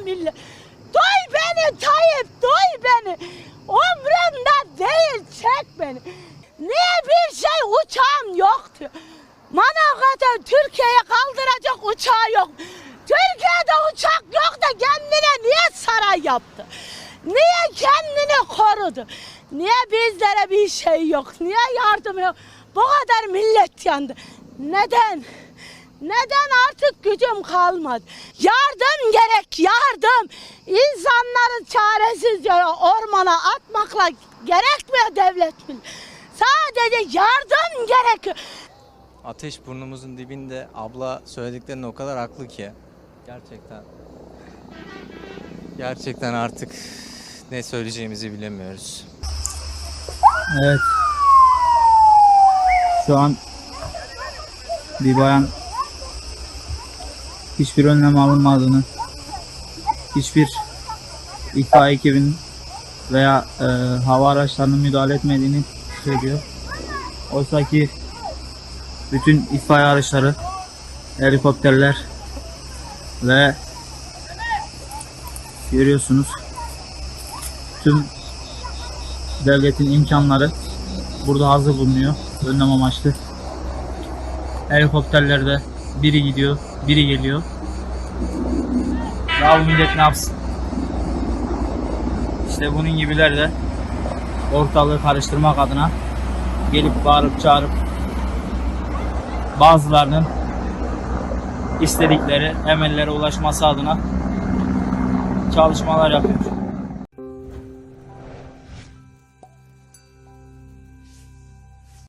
böyle millet. Duy beni Tayyip duy beni. Umrumda değil çek beni. Niye bir şey uçağım yoktu? Manavgat'a Türkiye'ye kaldıracak uçağı yok. Türkiye'de uçak yok da kendine niye saray yaptı? Niye kendini korudu? Niye bizlere bir şey yok? Niye yardım yok? Bu kadar millet yandı. Neden? Neden artık gücüm kalmadı? Yardım gerek, yardım. İnsanları çaresizce ormana atmakla gerekmiyor devlet mi? Sadece yardım gerekiyor. Ateş burnumuzun dibinde. Abla söylediklerinde o kadar haklı ki. Gerçekten. Gerçekten artık ne söyleyeceğimizi bilemiyoruz. Evet. Şu an bir bayan hiçbir önlem alınmadığını, hiçbir itfaiye ekibinin veya e, hava araçlarının müdahale etmediğini söylüyor. Oysa ki bütün itfaiye araçları, helikopterler ve görüyorsunuz tüm devletin imkanları burada hazır bulunuyor önlem amaçlı. Helikopterlerde biri gidiyor, biri geliyor. Ya bu millet ne yapsın? İşte bunun gibiler de ortalığı karıştırmak adına gelip bağırıp çağırıp bazılarının istedikleri emellere ulaşması adına çalışmalar yapıyor.